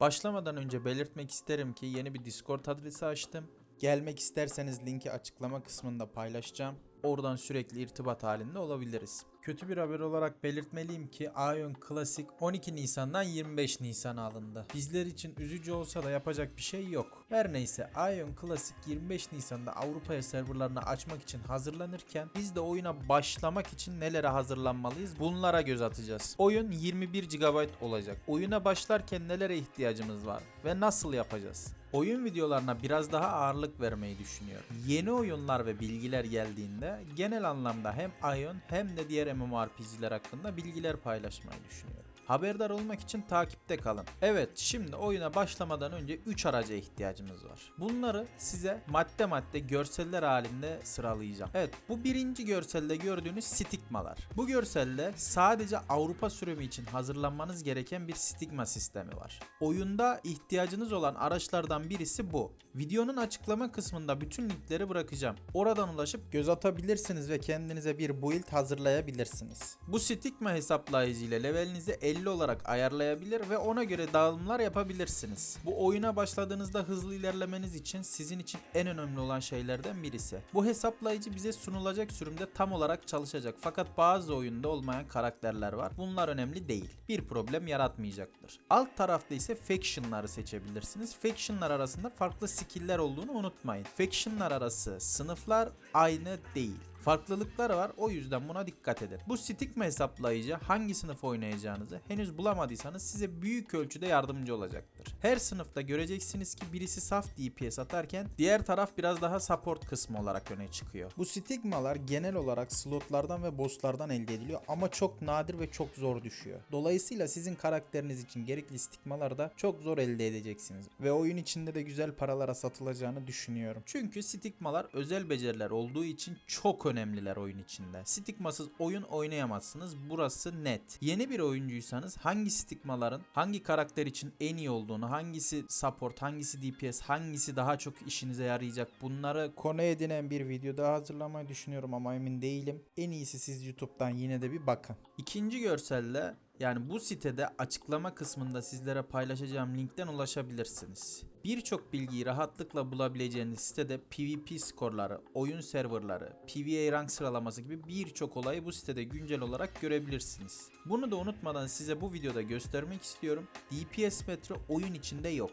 Başlamadan önce belirtmek isterim ki yeni bir Discord adresi açtım. Gelmek isterseniz linki açıklama kısmında paylaşacağım. Oradan sürekli irtibat halinde olabiliriz. Kötü bir haber olarak belirtmeliyim ki Ion Classic 12 Nisan'dan 25 Nisan'a alındı. Bizler için üzücü olsa da yapacak bir şey yok. Her neyse Ion Classic 25 Nisan'da Avrupa'ya serverlarını açmak için hazırlanırken biz de oyuna başlamak için nelere hazırlanmalıyız bunlara göz atacağız. Oyun 21 GB olacak. Oyuna başlarken nelere ihtiyacımız var ve nasıl yapacağız? Oyun videolarına biraz daha ağırlık vermeyi düşünüyorum. Yeni oyunlar ve bilgiler geldiğinde genel anlamda hem Ion hem de diğer MMORPG'ler hakkında bilgiler paylaşmayı düşünüyorum. Haberdar olmak için takipte kalın. Evet şimdi oyuna başlamadan önce 3 araca ihtiyacımız var. Bunları size madde madde görseller halinde sıralayacağım. Evet bu birinci görselde gördüğünüz stigmalar. Bu görselde sadece Avrupa sürümü için hazırlanmanız gereken bir stigma sistemi var. Oyunda ihtiyacınız olan araçlardan birisi bu. Videonun açıklama kısmında bütün linkleri bırakacağım. Oradan ulaşıp göz atabilirsiniz ve kendinize bir build hazırlayabilirsiniz. Bu stigma hesaplayıcı ile levelinizi 50 olarak ayarlayabilir ve ona göre dağılımlar yapabilirsiniz. Bu oyuna başladığınızda hızlı ilerlemeniz için sizin için en önemli olan şeylerden birisi. Bu hesaplayıcı bize sunulacak sürümde tam olarak çalışacak fakat bazı oyunda olmayan karakterler var. Bunlar önemli değil. Bir problem yaratmayacaktır. Alt tarafta ise faction'ları seçebilirsiniz. Faction'lar arasında farklı skill'ler olduğunu unutmayın. Faction'lar arası sınıflar aynı değil. Farklılıklar var o yüzden buna dikkat edin. Bu stigma hesaplayıcı hangi sınıf oynayacağınızı henüz bulamadıysanız size büyük ölçüde yardımcı olacaktır. Her sınıfta göreceksiniz ki birisi saf DPS atarken diğer taraf biraz daha support kısmı olarak öne çıkıyor. Bu stigmalar genel olarak slotlardan ve bosslardan elde ediliyor ama çok nadir ve çok zor düşüyor. Dolayısıyla sizin karakteriniz için gerekli stigmaları da çok zor elde edeceksiniz. Ve oyun içinde de güzel paralara satılacağını düşünüyorum. Çünkü stigmalar özel beceriler olduğu için çok önemliler oyun içinde. Stigmasız oyun oynayamazsınız. Burası net. Yeni bir oyuncuysanız hangi stigmaların hangi karakter için en iyi olduğunu, hangisi support, hangisi DPS, hangisi daha çok işinize yarayacak bunları konu edinen bir video daha hazırlamayı düşünüyorum ama emin değilim. En iyisi siz YouTube'dan yine de bir bakın. İkinci görselde yani bu sitede açıklama kısmında sizlere paylaşacağım linkten ulaşabilirsiniz. Birçok bilgiyi rahatlıkla bulabileceğiniz sitede PvP skorları, oyun serverları, PvE rank sıralaması gibi birçok olayı bu sitede güncel olarak görebilirsiniz. Bunu da unutmadan size bu videoda göstermek istiyorum. DPS metre oyun içinde yok.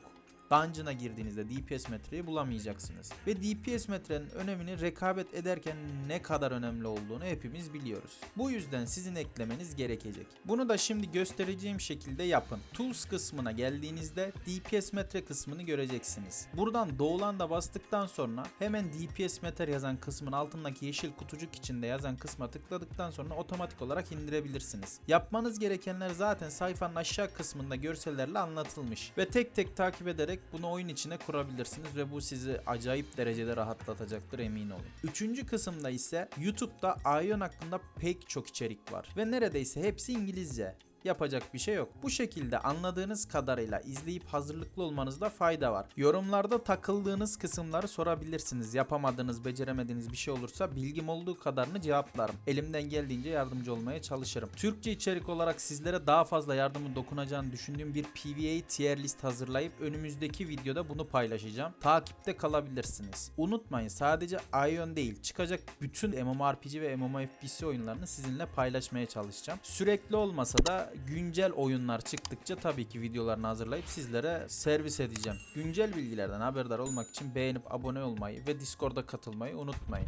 Dungeon'a girdiğinizde DPS metreyi bulamayacaksınız. Ve DPS metrenin önemini rekabet ederken ne kadar önemli olduğunu hepimiz biliyoruz. Bu yüzden sizin eklemeniz gerekecek. Bunu da şimdi göstereceğim şekilde yapın. Tools kısmına geldiğinizde DPS metre kısmını göreceksiniz. Buradan doğulan da bastıktan sonra hemen DPS metre yazan kısmın altındaki yeşil kutucuk içinde yazan kısma tıkladıktan sonra otomatik olarak indirebilirsiniz. Yapmanız gerekenler zaten sayfanın aşağı kısmında görsellerle anlatılmış ve tek tek takip ederek bunu oyun içine kurabilirsiniz ve bu sizi acayip derecede rahatlatacaktır emin olun. Üçüncü kısımda ise YouTube'da Ion hakkında pek çok içerik var ve neredeyse hepsi İngilizce. Yapacak bir şey yok. Bu şekilde anladığınız kadarıyla izleyip hazırlıklı olmanızda fayda var. Yorumlarda takıldığınız kısımları sorabilirsiniz. Yapamadığınız, beceremediğiniz bir şey olursa bilgim olduğu kadarını cevaplarım. Elimden geldiğince yardımcı olmaya çalışırım. Türkçe içerik olarak sizlere daha fazla yardımın dokunacağını düşündüğüm bir PvA tier list hazırlayıp önümüzdeki videoda bunu paylaşacağım. Takipte kalabilirsiniz. Unutmayın sadece Ion değil çıkacak bütün MMORPG ve MMOFPC oyunlarını sizinle paylaşmaya çalışacağım. Sürekli olmasa da güncel oyunlar çıktıkça tabii ki videolarını hazırlayıp sizlere servis edeceğim. Güncel bilgilerden haberdar olmak için beğenip abone olmayı ve Discord'a katılmayı unutmayın.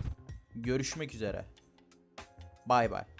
Görüşmek üzere. Bay bay.